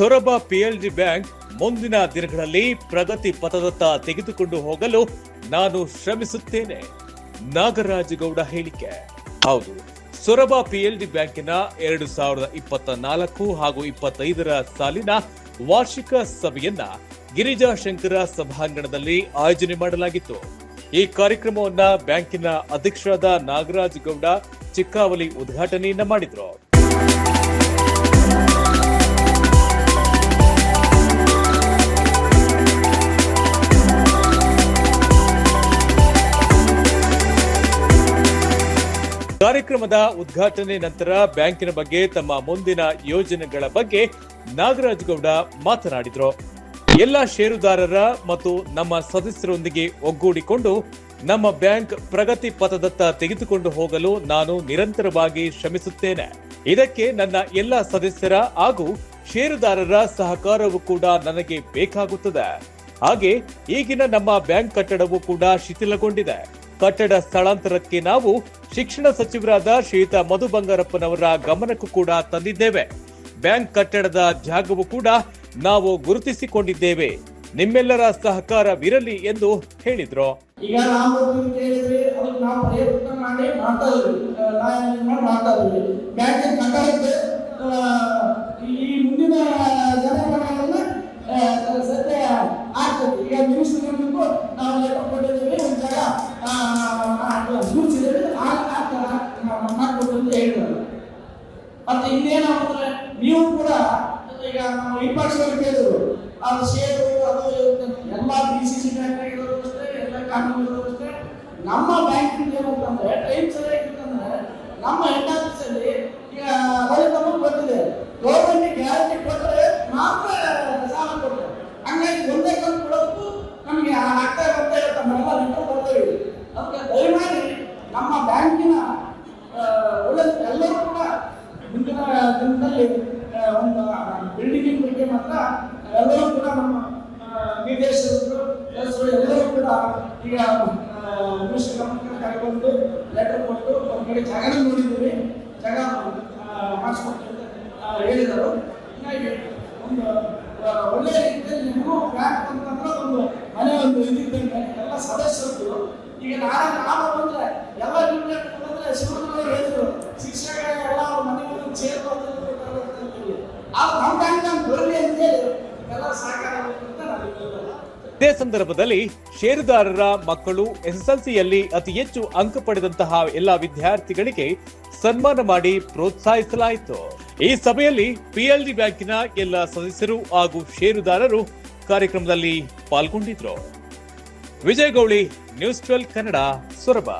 Soraba PLD bank ಮುಂದಿನ ದಿನಗಳಲ್ಲಿ ಪ್ರಗತಿ ಪಥದತ್ತ ತೆಗೆದುಕೊಂಡು ಹೋಗಲು ನಾನು ಶ್ರಮಿಸುತ್ತೇನೆ. ನಾಗರಾಜಗೌಡ ಹೇಳಿಕೆ. ಹೌದು, ಸೊರಬ ಪಿಎಲ್ಡಿ ಬ್ಯಾಂಕಿನ ಎರಡು ಸಾವಿರದ ಇಪ್ಪತ್ತ ನಾಲ್ಕು ಹಾಗೂ ಇಪ್ಪತ್ತೈದರ ಸಾಲಿನ ವಾರ್ಷಿಕ ಸಭೆಯನ್ನ ಗಿರಿಜಾ ಶಂಕರ ಸಭಾಂಗಣದಲ್ಲಿ ಆಯೋಜನೆ ಮಾಡಲಾಗಿತ್ತು. ಈ ಕಾರ್ಯಕ್ರಮವನ್ನ ಬ್ಯಾಂಕಿನ ಅಧ್ಯಕ್ಷರಾದ ನಾಗರಾಜಗೌಡ ಚಿಕ್ಕಾವಲಿ ಉದ್ಘಾಟನೆಯನ್ನ ಮಾಡಿದ್ರು. ಕಾರ್ಯಕ್ರಮದ ಉದ್ಘಾಟನೆ ನಂತರ ಬ್ಯಾಂಕಿನ ಬಗ್ಗೆ ತಮ್ಮ ಮುಂದಿನ ಯೋಜನೆಗಳ ಬಗ್ಗೆ ನಾಗರಾಜ್ ಗೌಡ ಮಾತನಾಡಿದರು. ಎಲ್ಲ ಷೇರುದಾರರ ಮತ್ತು ನಮ್ಮ ಸದಸ್ಯರೊಂದಿಗೆ ಒಗ್ಗೂಡಿಕೊಂಡು ನಮ್ಮ ಬ್ಯಾಂಕ್ ಪ್ರಗತಿ ಪಥದತ್ತ ತೆಗೆದುಕೊಂಡು ಹೋಗಲು ನಾನು ನಿರಂತರವಾಗಿ ಶ್ರಮಿಸುತ್ತೇನೆ. ಇದಕ್ಕೆ ನನ್ನ ಎಲ್ಲ ಸದಸ್ಯರ ಹಾಗೂ ಷೇರುದಾರರ ಸಹಕಾರವು ಕೂಡ ನನಗೆ ಬೇಕಾಗುತ್ತದೆ. ಹಾಗೆ ಈಗಿನ ನಮ್ಮ ಬ್ಯಾಂಕ್ ಕಟ್ಟಡವು ಕೂಡ ಶಿಥಿಲಗೊಂಡಿದೆ. ಕಟ್ಟಡ ಸ್ಥಳಾಂತರಕ್ಕೆ ನಾವು ಶಿಕ್ಷಣ ಸಚಿವರಾದ ಶ್ರೀಯುತ ಮಧು ಬಂಗಾರಪ್ಪನವರ ಗಮನಕ್ಕೂ ಕೂಡ ತಂದಿದ್ದೇವೆ. ಬ್ಯಾಂಕ್ ಕಟ್ಟಡದ ಜಾಗವು ಕೂಡ ನಾವು ಗುರುತಿಸಿಕೊಂಡಿದ್ದೇವೆ. ನಿಮ್ಮೆಲ್ಲರ ಸಹಕಾರವಿರಲಿ ಎಂದು ಹೇಳಿದ್ರು. ಈಗ ಮುಂದಿನ ಆಗ್ತದೆ. ಈಗ ನ್ಯೂಸ್ ನಾವು ಲೆಕ್ಕ ಸೂಚಿಸಿದ್ರೆ ಮಾಡ್ಬೋದು ಅಂತ ಹೇಳಿದ್ರು ಮತ್ತೆ ಇನ್ನೇನಾಗುತ್ತೆ ನೀವು ಕೂಡ ಈಗ ನಮ್ಮ ವಿಪಕ್ಷಗಳು ಕೇಳಿದ್ರು. ಅದು ಶೇರು ಅದು ಎಲ್ಲ ಬಿ ಸಿ ಸಿ ಬ್ಯಾಂಕ್ ಅಷ್ಟೇ, ಎಲ್ಲ ಕಾನೂನು ಅಷ್ಟೇ. ನಮ್ಮ ಬ್ಯಾಂಕಿಂಗ್ ಏನಂತಂದ್ರೆ ಟೈಮ್ ಸರಿಯಾಗಿತ್ತಂದ್ರೆ ನಮ್ಮ ಹೆಡ್ ಲೆಕ್ಕ ಬರ್ತೇವೆ. ಅದಕ್ಕೆ ದಯಮಾಡಿ ನಮ್ಮ ಬ್ಯಾಂಕಿನ ಒಳ್ಳೆ ಎಲ್ಲರೂ ಕೂಡ ಮುಂದಿನ ದಿನದಲ್ಲಿ ಒಂದು ಬಿಲ್ಡಿಂಗ್ ಬಗ್ಗೆ ಮಾತ್ರ ಎಲ್ಲರೂ ಕೂಡ ನಮ್ಮ ನಿರ್ದೇಶಕರು ಎಲ್ಲರೂ ಕೂಡ ಈಗ ಮಿನಿಸ್ಟರ್ ಗಮನಕ್ಕೆ ಕರೆಗೊಂಡು ಲೆಟರ್ ಕೊಟ್ಟು ಒಂದು ಕಡೆ ಜಾಗನ ನೋಡಿದ್ದೀವಿ. ಜಾಗ ಮಾಡಿಸ್ಕೊಟ್ಟು ಅಂತ ಆ, ಹೇಳಿದರು. ಹೀಗಾಗಿ ಒಂದು ಒಳ್ಳೆಯ ರೀತಿಯಲ್ಲಿ ನಿಮಗೂ ಬ್ಯಾಂಕ್ ಅಂತಂದ್ರೆ ಒಂದು ಮನೆ ಒಂದು ಇದ್ದಂಗೆ ಎಲ್ಲ ಸದಸ್ಯರು ಈಗ ನಾನು ನಾನು ಬಂದ್ರೆ ಎಲ್ಲ ನಿಮ್ಗೆ ಬಂದ್ರೆ ಶಿವರುಗಳು ಹೇಳಿದ್ರು ಶಿಕ್ಷಕ ಎಲ್ಲ ಅವ್ರ ಮನೆಗಳು ಚೇರ್ ಅಂತೀವಿ ಆಗ ನಮ್ಮ ಬ್ಯಾಂಕ್ ನಮ್ಗೆ ಬರಲಿ ಅಂತೇಳಿ ಎಲ್ಲ ಸಹಕಾರ ಅಂತ ನಾನು. ಇದೇ ಸಂದರ್ಭದಲ್ಲಿ ಷೇರುದಾರರ ಮಕ್ಕಳು ಎಸ್ಎಸ್ಎಲ್ಸಿಯಲ್ಲಿ ಅತಿ ಹೆಚ್ಚು ಅಂಕ ಪಡೆದಂತಹ ಎಲ್ಲ ವಿದ್ಯಾರ್ಥಿಗಳಿಗೆ ಸನ್ಮಾನ ಮಾಡಿ ಪ್ರೋತ್ಸಾಹಿಸಲಾಯಿತು. ಈ ಸಭೆಯಲ್ಲಿ ಪಿಎಲ್ಡಿ ಬ್ಯಾಂಕಿನ ಎಲ್ಲ ಸದಸ್ಯರು ಹಾಗೂ ಷೇರುದಾರರು ಕಾರ್ಯಕ್ರಮದಲ್ಲಿ ಪಾಲ್ಗೊಂಡಿದ್ರು. Vijay Gauli news twelve Kannada Soraba.